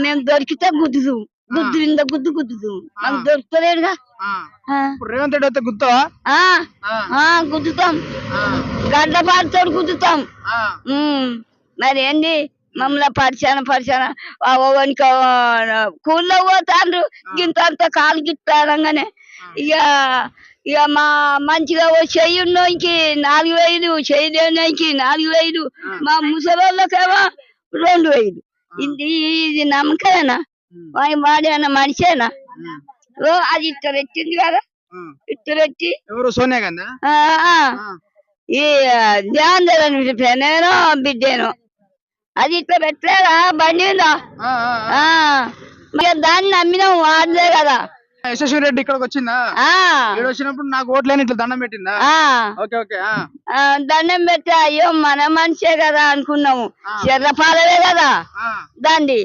మేము దొరికితే గుద్దుదు. గుద్దు ఇంద గుద్దు గుద్దుదు. మాకు దొరుకుతలేడుగా. ఆ. ఆ, ఇప్పుడు రేవంత్ రెడ్డి అయితే. ఆ, గుద్దుతాం. గడ్డ పాడుతో గుద్దుతాం. మరి ఏంది? మమ్మల్ని పరిచాన పరిచాన ఓవనికి కూల్లో పోతాండ్రు. గింత అంత కాలు గిట్టారంగానే ఇక ఇక మా మంచిగా ఓ చెయ్యి ఉన్నోనికి నాలుగు వేలు చెయ్యి లేనోనికి నాలుగు వేలు. మా ముసలోళ్ళకేమో రెండు వేలు. ఇది ఇది నమ్మకమేనా? వాడి వాడేనా మనిషేనా? ఓ అది ఇట్ట పెట్టింది కదా. ఆ. ఇట్ట పెట్టి. ఎవరు? సోనియా గాంధీ. ఈ ధ్యానం నేను బిడ్డేను. అది ఇట్లా పెట్టలేదా? బండి ఉందా? దాన్ని నమ్మినాం వాడలే కదా. యశస్వి రెడ్డి ఇక్కడికి వచ్చిందా? వచ్చినప్పుడు నాకు ఓట్లేని ఇట్లా దండం పెట్టిందా? ఓకే ఓకే దండం పెట్టి అయ్యో మన మనిషే కదా అనుకున్నాము. చెర్రపాలవే కదా. ఆ. దాండి